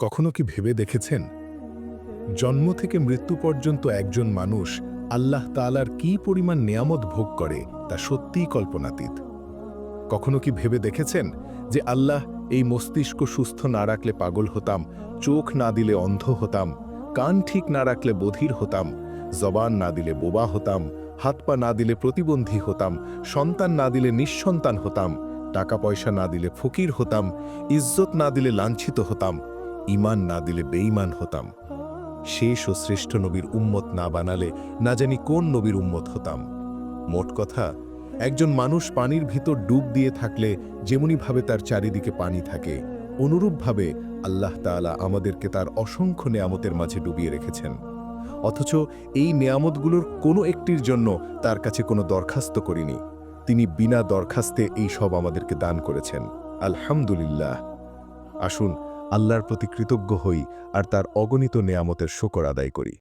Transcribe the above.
কখনো কি ভেবে দেখেছেন? জন্ম থেকে মৃত্যু পর্যন্ত একজন মানুষ আল্লাহ তালার কি পরিমাণ নেয়ামত ভোগ করে তা সত্যিই কল্পনাতীত। কখনো কি ভেবে দেখেছেন যে আল্লাহ এই মস্তিষ্ক সুস্থ না রাখলে পাগল হতাম, চোখ না দিলে অন্ধ হতাম, কান ঠিক না রাখলে বধির হতাম, জবান না দিলে বোবা হতাম, হাত পা না দিলে প্রতিবন্ধী হতাম, সন্তান না দিলে নিঃসন্তান হতাম, টাকা পয়সা না দিলে ফকির হতাম, ইজ্জত না দিলে লাঞ্ছিত হতাম ইমান না দিলে বেঈমান হতাম। শেষ ও শ্রেষ্ঠ নবীর উম্মত না বানালে না জানি কোন নবীর উম্মত হতাম। মোট কথা, একজন মানুষ পানির ভিতর ডুব দিয়ে থাকলে যেমনিভাবে তার চারিদিকে পানি থাকে, অনুরূপভাবে আল্লাহ তাআলা আমাদেরকে তার অসংখ্য নেয়ামতের মাঝে ডুবিয়ে রেখেছেন। অথচ এই নেয়ামতগুলোর কোনো একটির জন্য তার কাছে কোনো দরখাস্ত করিনি। তিনি বিনা দরখাস্তে এই সব আমাদেরকে দান করেছেন। আলহামদুলিল্লাহ। আসুন আল্লাহর প্রতি কৃতজ্ঞ হই আর তার অগণিত নেয়ামতের শকর আদায় করি।